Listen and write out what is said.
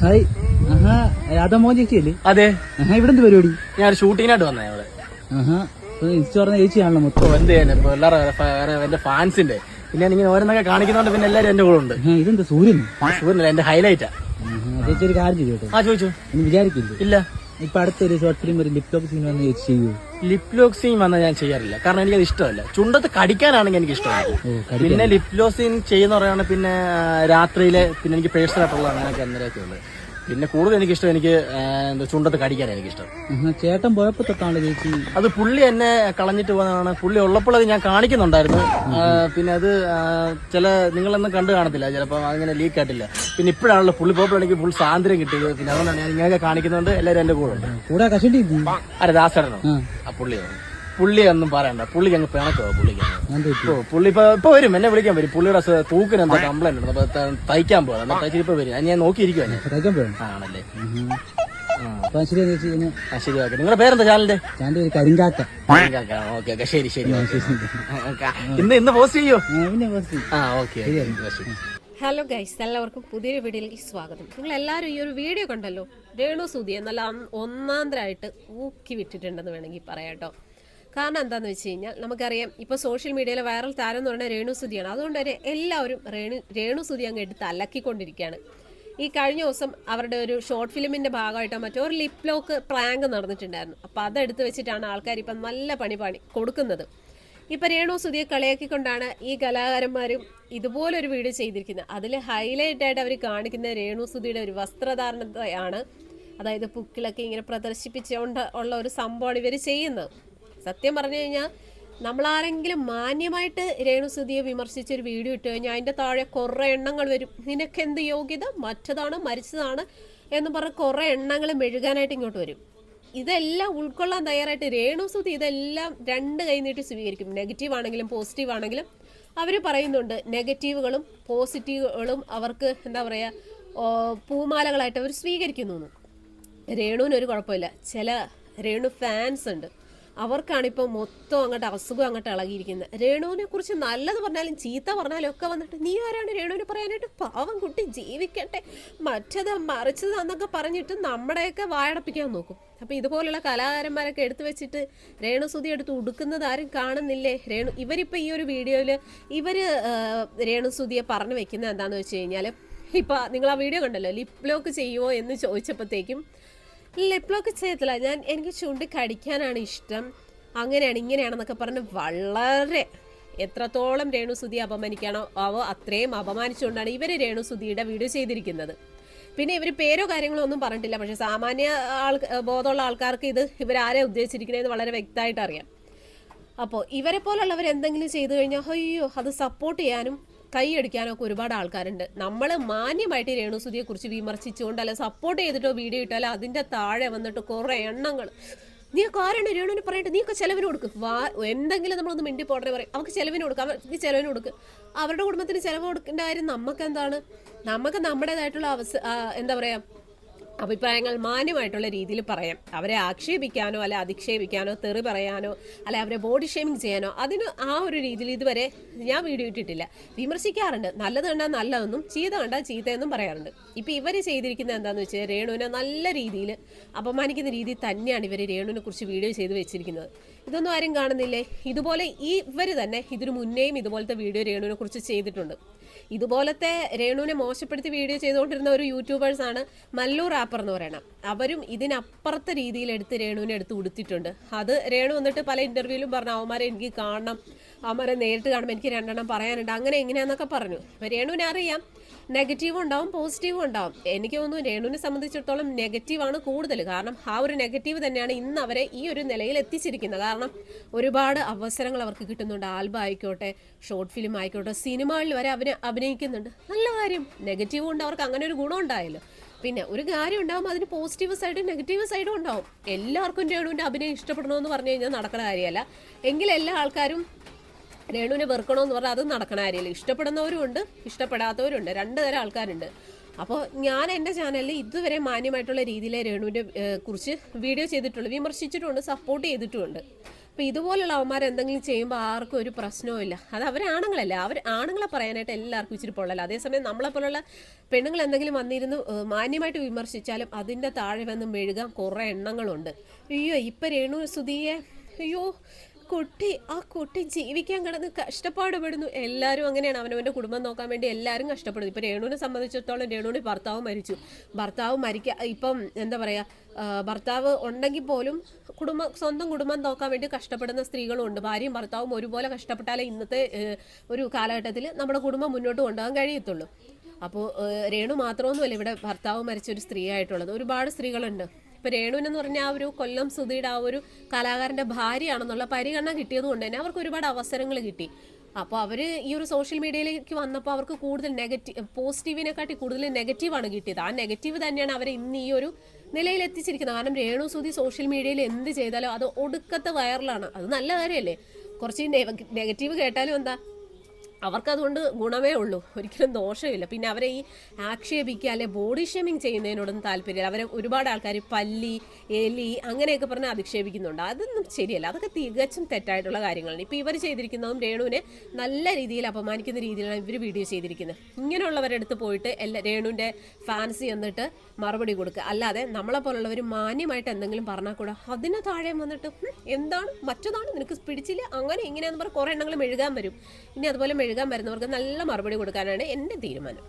Hi. Radhamohan ചേച്ചിയല്ലേ? അതെ. ഇവിടെ എന്ത് പരിപാടി? ഞാൻ ഒരു ഷൂട്ടിങ്ങിനായിട്ട് വന്നേ അവിടെ ഇച്ചു പറഞ്ഞ ചേച്ചിയാണല്ലോ മൊത്തം. എന്ത് ചെയ്യാൻ എല്ലാവരും എന്റെ ഫാൻസിന്റെ. പിന്നെ ഞാൻ ഇങ്ങനെ ഓരോന്നൊക്കെ കാണിക്കുന്നോണ്ട് പിന്നെ എല്ലാരും എന്റെ കൂടെ ഉണ്ട്. ഇതെന്താ സൂര്യൻ സൂര്യൻ എന്റെ ഹൈലൈറ്റാ ചേച്ചി ഒരു കാര്യം ചെയ്തു ആ ചോദിച്ചു. വിചാരിക്കില്ലേ ഇല്ല. ഇപ്പൊ അടുത്തൊരു ഷോർട്ട് ഫിലിം ഒരു ലിപ് ലോക്ക് സീൻ വന്ന് ചെയ്യൂ. ലിപ് സീൻ വന്നാൽ ഞാൻ ചെയ്യാറില്ല. കാരണം എനിക്കത് ഇഷ്ടമല്ല. ചുണ്ടത്ത് കടിക്കാനാണെങ്കിൽ എനിക്ക് ഇഷ്ടമല്ല. പിന്നെ ലിപ് സീൻ ചെയ്യുന്ന പറയുകയാണെങ്കിൽ പിന്നെ രാത്രിയിലെ പിന്നെ എനിക്ക് പേഴ്സണൽ ആയിട്ടുള്ള അങ്ങനെയൊക്കെ അന്നേരമൊക്കെ ഉണ്ട് പിന്നെ കൂടുതൽ എനിക്കിഷ്ടം എനിക്ക് എന്താ ചുണ്ടത്ത് കടിക്കാനാണ് എനിക്കിഷ്ടം. ചേട്ടൻ പോയപ്പോ തൊട്ടാണല്ലോ ചേച്ചി. അത് പുള്ളി എന്നെ കളഞ്ഞിട്ട് പോകുന്നതാണ് പുള്ളി ഉള്ളപ്പോൾ അത് ഞാൻ കാണിക്കുന്നുണ്ടായിരുന്നു. പിന്നെ അത് ചില നിങ്ങളൊന്നും കണ്ടു കാണത്തില്ല. ചിലപ്പോൾ അങ്ങനെ ലീക്ക് ആയിട്ടില്ല. പിന്നെ ഇപ്പോഴാണല്ലോ പുള്ളി പോയപ്പോൾ എനിക്ക് ഫുൾ സ്വാതന്ത്ര്യം കിട്ടിയത്. പിന്നെ അതുകൊണ്ടാണ് ഞാൻ ഇങ്ങനെയൊക്കെ കാണിക്കുന്നുണ്ട്. എല്ലാവരും എന്റെ കൂടെ ഉണ്ട്. കൂടെ ചെയ്യും? ആരെ ദാസടനോ ആ ആ. പുള്ളി ഒന്നും പറയണ്ട പുള്ളി അങ്ങ് പിണക്കോ പുള്ളിക്ക് പുള്ളി ഇപ്പൊ ഇപ്പൊ വരും എന്നെ വിളിക്കാൻ വരും. പുള്ളിയുടെ തൂക്കിന് എന്താ കംപ്ലൈന്റ് ഉണ്ട്. അപ്പൊ തയ്ക്കാൻ പോകാം എന്നാ തയ്ച്ചിട്ട് ഇപ്പൊ വരും. അത് ഞാൻ നോക്കിയിരിക്കുവാ ആണല്ലേ. ശരി ഓക്കെ. നിങ്ങളുടെ പേരെന്താ ചാനലിന്റെ? ചാനലിന്റെ കരിങ്കാക്ക. കരിങ്കാക്ക. Okay okay. ശരി ശരി. ഇന്ന് ഇന്ന് പോസ്റ്റ് ചെയ്യോ? ആ, ഓക്കെ ഹലോ ഗൈസ് എല്ലാവർക്കും പുതിയൊരു വീഡിയോയിലേക്ക് സ്വാഗതം. നിങ്ങൾ എല്ലാവരും ഈ ഒരു വീഡിയോ കണ്ടല്ലോ? രേണു സുധിയെ എന്നല്ല ഒന്നാന്തരായിട്ട് ഊക്കി വിട്ടിട്ടുണ്ടെന്ന് വേണമെങ്കിൽ പറയാം കേട്ടോ. കാരണം എന്താണെന്ന് വെച്ച് കഴിഞ്ഞാൽ നമുക്കറിയാം ഇപ്പോൾ സോഷ്യൽ മീഡിയയിലെ വൈറൽ താരം എന്ന് പറഞ്ഞാൽ രേണു സുധിയാണ്. അതുകൊണ്ട് തന്നെ എല്ലാവരും രേണു രേണു സുധി അങ്ങ് എടുത്ത് അലക്കിക്കൊണ്ടിരിക്കുകയാണ്. ഈ കഴിഞ്ഞ ദിവസം അവരുടെ ഒരു ഷോർട്ട് ഫിലിമിന്റെ ഭാഗമായിട്ടോ മറ്റോ ഒരു ലിപ് ലോക്ക് പ്രാങ്ക് നടന്നിട്ടുണ്ടായിരുന്നു. അപ്പോൾ അതെടുത്ത് വെച്ചിട്ടാണ് ആൾക്കാർ ഇപ്പം നല്ല പണി പണി കൊടുക്കുന്നത്. ഇപ്പൊ രേണു സുതിയെ കളിയാക്കിക്കൊണ്ടാണ് ഈ കലാകാരന്മാരും ഇതുപോലൊരു വീഡിയോ ചെയ്തിരിക്കുന്നത്. അതിൽ ഹൈലൈറ്റ് ആയിട്ട് അവർ കാണിക്കുന്ന രേണു സുതിയുടെ ഒരു വസ്ത്രധാരണതയാണ് അതായത് പുക്കിലൊക്കെ ഇങ്ങനെ പ്രദർശിപ്പിച്ചുകൊണ്ട് ഉള്ള ഒരു സംഭവമാണ് ഇവർ ചെയ്യുന്നത്. സത്യം പറഞ്ഞു കഴിഞ്ഞാൽ നമ്മളാരെങ്കിലും മാന്യമായിട്ട് രേണു സുധിയെ വിമർശിച്ച ഒരു വീഡിയോ ഇട്ട് കഴിഞ്ഞാൽ അതിന്റെ താഴെ കുറേ എണ്ണങ്ങൾ വരും. നിനക്ക് എന്ത് യോഗ്യത? മറ്റതാണ്? മരിച്ചതാണ്? എന്ന് പറഞ്ഞ് കുറേ എണ്ണങ്ങൾ മെഴുകാനായിട്ട് ഇങ്ങോട്ട് വരും. ഇതെല്ലാം ഉൾക്കൊള്ളാൻ തയ്യാറായിട്ട് രേണു സുധി ഇതെല്ലാം രണ്ട് കൈ നീട്ടി സ്വീകരിക്കും. നെഗറ്റീവ് ആണെങ്കിലും പോസിറ്റീവ് ആണെങ്കിലും അവർ പറയുന്നുണ്ട് നെഗറ്റീവുകളും പോസിറ്റീവുകളും അവർക്ക് എന്താ പറയുക പൂമാലകളായിട്ട് അവർ സ്വീകരിക്കുന്നു രേണുവിനൊരു കുഴപ്പമില്ല. ചില രേണു ഫാൻസ് ഉണ്ട്. അവർക്കാണ് ഇപ്പോൾ മൊത്തം അങ്ങോട്ട് അസുഖം അങ്ങോട്ട് ഇളകിയിരിക്കുന്നത്. രേണുവിനെ കുറിച്ച് നല്ലത് പറഞ്ഞാലും ചീത്ത പറഞ്ഞാലും ഒക്കെ വന്നിട്ട് നീ ആരാണ് രേണുവിന് പറയാനായിട്ട് പാവം കുട്ടി ജീവിക്കട്ടെ. മറ്റത് മറിച്ചത് എന്നൊക്കെ പറഞ്ഞിട്ട് നമ്മുടെയൊക്കെ വായടപ്പിക്കാൻ നോക്കും. അപ്പോൾ ഇതുപോലുള്ള കലാകാരന്മാരൊക്കെ എടുത്തു വെച്ചിട്ട് രേണുസുതി എടുത്ത് ഉടുക്കുന്നത് ആരും കാണുന്നില്ലേ? രേണു ഇവരിപ്പോൾ ഈ ഒരു വീഡിയോയിൽ ഇവർ രേണുസുതിയെ പറഞ്ഞു വെക്കുന്നത് എന്താണെന്ന് വെച്ച് കഴിഞ്ഞാൽ ഇപ്പം നിങ്ങൾ ആ വീഡിയോ കണ്ടല്ലോ ലിപ് ലോക്ക് ചെയ്യുമോ എന്ന് ചോദിച്ചപ്പോഴത്തേക്കും ലിപ് ലോക്ക് ചെയ്യത്തില്ല ഞാൻ എനിക്ക് ചൂണ്ടി കടിക്കാനാണ് ഇഷ്ടം. അങ്ങനെയാണ് ഇങ്ങനെയാണെന്നൊക്കെ പറഞ്ഞ് വളരെ എത്രത്തോളം രേണുസുതി അപമാനിക്കാണോ അവ അത്രയും അപമാനിച്ചുകൊണ്ടാണ് ഇവർ രേണുസുതിയുടെ വീഡിയോ ചെയ്തിരിക്കുന്നത്. പിന്നെ ഇവർ പേരോ കാര്യങ്ങളോ ഒന്നും പറഞ്ഞിട്ടില്ല. പക്ഷേ സാമാന്യ ആൾ ബോധമുള്ള ആൾക്കാർക്ക് ഇത് ഇവരാരെ ഉദ്ദേശിച്ചിരിക്കുന്നതെന്ന് വളരെ വ്യക്തമായിട്ട് അറിയാം. അപ്പോൾ ഇവരെ പോലുള്ളവർ എന്തെങ്കിലും ചെയ്തു കഴിഞ്ഞാൽ അയ്യോ അത് സപ്പോർട്ട് ചെയ്യാനും കൈയടിക്കാനോ ഒക്കെ ഒരുപാട് ആൾക്കാരുണ്ട്. നമ്മൾ മാന്യമായിട്ട് രേണുസുതിയെ കുറിച്ച് വിമർശിച്ചുകൊണ്ട് അല്ല സപ്പോർട്ട് ചെയ്തിട്ടോ വീഡിയോ ഇട്ടാലോ അതിന്റെ താഴെ വന്നിട്ട് കുറേ എണ്ണങ്ങൾ നീ ഒക്കെ ആരാണ് രേണുവിന് പറയട്ടെ. നീ ഒക്കെ ചെലവിന് കൊടുക്കും. വാ എന്തെങ്കിലും നമ്മളൊന്ന് മിണ്ടി പോടേ പറയും. അവർക്ക് ചെലവിന് കൊടുക്കുക അവർ നീ ചെലവിന് കൊടുക്ക്. അവരുടെ കുടുംബത്തിന് ചെലവ് കൊടുക്കേണ്ട കാര്യം നമുക്ക് എന്താണ് നമുക്ക് നമ്മുടേതായിട്ടുള്ള അവസ എന്താ പറയുക അഭിപ്രായങ്ങൾ മാന്യമായിട്ടുള്ള രീതിയിൽ പറയാം. അവരെ ആക്ഷേപിക്കാനോ അല്ലെ അധിക്ഷേപിക്കാനോ തെറി പറയാനോ അല്ലെ അവരെ ബോഡി ഷേമിംഗ് ചെയ്യാനോ അതിന് ആ ഒരു രീതിയിൽ ഇതുവരെ ഞാൻ വീഡിയോ ഇട്ടിട്ടില്ല. വിമർശിക്കാറുണ്ട്. നല്ലത് കണ്ടാൽ നല്ലതെന്നും ചീത്ത കണ്ടാൽ ചീത്തയെന്നും പറയാറുണ്ട്. ഇപ്പം ഇവർ ചെയ്തിരിക്കുന്നത് എന്താണെന്ന് വെച്ചാൽ രേണുവിനെ നല്ല രീതിയിൽ അപമാനിക്കുന്ന രീതിയിൽ തന്നെയാണ് ഇവർ രേണുവിനെ കുറിച്ച് വീഡിയോ ചെയ്ത് വെച്ചിരിക്കുന്നത്. ഇതൊന്നും ആരും കാണുന്നില്ലേ? ഇതുപോലെ ഈ ഇവർ തന്നെ ഇതിനു മുന്നേയും ഇതുപോലത്തെ വീഡിയോ രേണുവിനെ കുറിച്ച് ചെയ്തിട്ടുണ്ട്. ഇതുപോലത്തെ രേണുവിനെ മോശപ്പെടുത്തി വീഡിയോ ചെയ്തുകൊണ്ടിരുന്ന ഒരു യൂട്യൂബേഴ്സാണ് മല്ലൂർ റാപ്പർ എന്ന് പറയണം. അവരും ഇതിനപ്പുറത്തെ രീതിയിൽ എടുത്ത് രേണുവിനെ എടുത്ത് ഉടുത്തിട്ടുണ്ട്. അത് രേണു വന്നിട്ട് പല ഇന്റർവ്യൂവിലും പറഞ്ഞു അവന്മാരെ എനിക്ക് കാണണം. അവന്മാരെ നേരിട്ട് കാണുമ്പോൾ എനിക്ക് രണ്ടെണ്ണം പറയാനുണ്ട്. അങ്ങനെ എങ്ങനെയാന്നൊക്കെ പറഞ്ഞു. അപ്പോൾ രേണുവിനെ അറിയാം. നെഗറ്റീവും ഉണ്ടാവും പോസിറ്റീവും ഉണ്ടാവും. എനിക്ക് തോന്നുന്നു രേണുവിനെ സംബന്ധിച്ചിടത്തോളം നെഗറ്റീവാണ് കൂടുതൽ. കാരണം ആ ഒരു നെഗറ്റീവ് തന്നെയാണ് ഇന്ന് അവരെ ഈ ഒരു നിലയിൽ എത്തിച്ചിരിക്കുന്നത്. കാരണം ഒരുപാട് അവസരങ്ങൾ അവർക്ക് കിട്ടുന്നുണ്ട്. ആൽബം ആയിക്കോട്ടെ ഷോർട്ട് ഫിലിം ആയിക്കോട്ടെ സിനിമകളിൽ വരെ അവർ അഭിനയിക്കുന്നുണ്ട്. നല്ല കാര്യം. നെഗറ്റീവ് ഉണ്ട് അവർക്ക് അങ്ങനെ ഒരു ഗുണം ഉണ്ടായല്ലോ. പിന്നെ ഒരു കാര്യം ഉണ്ടാവും അതിന് പോസിറ്റീവ് സൈഡും നെഗറ്റീവ് സൈഡും ഉണ്ടാവും. എല്ലാവർക്കും രേണുവിന്റെ അഭിനയം ഇഷ്ടപ്പെടണമെന്ന് പറഞ്ഞു കഴിഞ്ഞാൽ നടക്കുന്ന കാര്യമല്ല. എങ്കിൽ എല്ലാ ആൾക്കാരും രേണുവിനെ വെറുക്കണമെന്ന് പറഞ്ഞാൽ അത് നടക്കണ കാര്യമല്ല. ഇഷ്ടപ്പെടുന്നവരും ഉണ്ട് ഇഷ്ടപ്പെടാത്തവരും ഉണ്ട് രണ്ട് തരം ആൾക്കാരുണ്ട്. അപ്പോൾ ഞാൻ എന്റെ ചാനലിൽ ഇതുവരെ മാന്യമായിട്ടുള്ള രീതിയിലെ രേണുവിന്റെ കുറിച്ച് വീഡിയോ ചെയ്തിട്ടുള്ളൂ. വിമർശിച്ചിട്ടുമുണ്ട് സപ്പോർട്ട് ചെയ്തിട്ടുമുണ്ട്. അപ്പോൾ ഇതുപോലുള്ള അവന്മാർ എന്തെങ്കിലും ചെയ്യുമ്പോൾ ആർക്കും ഒരു പ്രശ്നവുമില്ല അത് അവർ ആണുങ്ങളല്ല? അവർ ആണുങ്ങളെ പറയാനായിട്ട് എല്ലാവർക്കും ഇച്ചിരി പൊള്ളല്ല അതേസമയം നമ്മളെ പോലുള്ള പെണ്ണുങ്ങൾ എന്തെങ്കിലും വന്നിരുന്ന് മാന്യമായിട്ട് വിമർശിച്ചാലും അതിന്റെ താഴെ വന്ന് മെഴുകാൻ കുറേ എണ്ണങ്ങളുണ്ട്. അയ്യോ ഇപ്പം രേണു സുധിയെ അയ്യോ കുട്ടി ആ കുട്ടി ജീവിക്കാൻ കിടന്ന് കഷ്ടപ്പാടുപെടുന്നു. എല്ലാവരും അങ്ങനെയാണ്. അവനവന്റെ കുടുംബം നോക്കാൻ വേണ്ടി എല്ലാവരും കഷ്ടപ്പെടുന്നു. ഇപ്പം രേണുവിനെ സംബന്ധിച്ചിടത്തോളം രേണുവിന് ഭർത്താവ് മരിച്ചു. ഭർത്താവ് മരിക്ക ഇപ്പം എന്താ പറയുക ഭർത്താവ് ഉണ്ടെങ്കിൽ പോലും കുടുംബം സ്വന്തം കുടുംബം നോക്കാൻ വേണ്ടി കഷ്ടപ്പെടുന്ന സ്ത്രീകളും ഉണ്ട് ഭാര്യയും ഭർത്താവും ഒരുപോലെ കഷ്ടപ്പെട്ടാലേ ഇന്നത്തെ ഒരു കാലഘട്ടത്തിൽ നമ്മുടെ കുടുംബം മുന്നോട്ട് കൊണ്ടുപോകാൻ കഴിയത്തുള്ളൂ. അപ്പോൾ രേണു മാത്രമൊന്നുമല്ല ഇവിടെ ഭർത്താവ് മരിച്ച ഒരു സ്ത്രീ ആയിട്ടുള്ളത് ഒരുപാട് സ്ത്രീകളുണ്ട്. ഇപ്പൊ രേണുവിനെന്ന് പറഞ്ഞ ആ ഒരു കൊല്ലം സുധിയുടെ ആ ഒരു കലാകാരന്റെ ഭാര്യയാണെന്നുള്ള പരിഗണന കിട്ടിയത് കൊണ്ട് തന്നെ അവർക്ക് ഒരുപാട് അവസരങ്ങൾ കിട്ടി. അപ്പോൾ അവർ ഈ ഒരു സോഷ്യൽ മീഡിയയിലേക്ക് വന്നപ്പോൾ അവർക്ക് കൂടുതൽ നെഗറ്റീവ് പോസിറ്റീവിനെക്കാട്ടി കൂടുതൽ നെഗറ്റീവാണ് കിട്ടിയത്. ആ നെഗറ്റീവ് തന്നെയാണ് അവരെ ഇന്ന് ഈ ഒരു നിലയിൽ എത്തിച്ചിരിക്കുന്നത്. കാരണം രേണു സുധി സോഷ്യൽ മീഡിയയിൽ എന്ത് ചെയ്താലും അത് ഒടുക്കത്തെ വൈറലാണ് അത് നല്ല കാര്യമല്ലേ കുറച്ച് നെഗറ്റീവ് കേട്ടാലും എന്താ? അവർക്കതുകൊണ്ട് ഗുണമേ ഉള്ളൂ. ഒരിക്കലും ദോഷമില്ല. പിന്നെ അവരെ ഈ ആക്ഷേപിക്കുക അല്ലെ ബോഡി ഷേമിങ് ചെയ്യുന്നതിനോടൊന്നും താല്പര്യമില്ല. അവരെ ഒരുപാട് ആൾക്കാർ പല്ലി എലി അങ്ങനെയൊക്കെ പറഞ്ഞ് അധിക്ഷേപിക്കുന്നുണ്ട്. അതൊന്നും ശരിയല്ല. അതൊക്കെ തികച്ചും തെറ്റായിട്ടുള്ള കാര്യങ്ങളാണ്. ഇപ്പോൾ ഇവർ ചെയ്തിരിക്കുന്നതും രേണുവിനെ നല്ല രീതിയിൽ അപമാനിക്കുന്ന രീതിയിലാണ് ഇവർ വീഡിയോ ചെയ്തിരിക്കുന്നത്. ഇങ്ങനെയുള്ളവരുടെ അടുത്ത് പോയിട്ട് എല്ലാ രേണുവിന്റെ ഫാൻസി എന്നിട്ട് മറുപടി കൊടുക്കുക. അല്ലാതെ നമ്മളെ പോലുള്ളവർ മാന്യമായിട്ട് എന്തെങ്കിലും പറഞ്ഞാൽ കൂടെ അതിന് താഴെ വന്നിട്ട് എന്താണ്? മറ്റതാണ്? നിനക്ക് പിടിച്ചില്ല? അങ്ങനെ ഇങ്ങനെയെന്ന് പറഞ്ഞാൽ കുറേ എണ്ണങ്ങൾ മെഴുകാൻ വരും. ഇനി അതുപോലെ മെഴുകാൻ വരുന്നവർക്ക് നല്ല മറുപടി കൊടുക്കാനാണ് എന്റെ തീരുമാനം.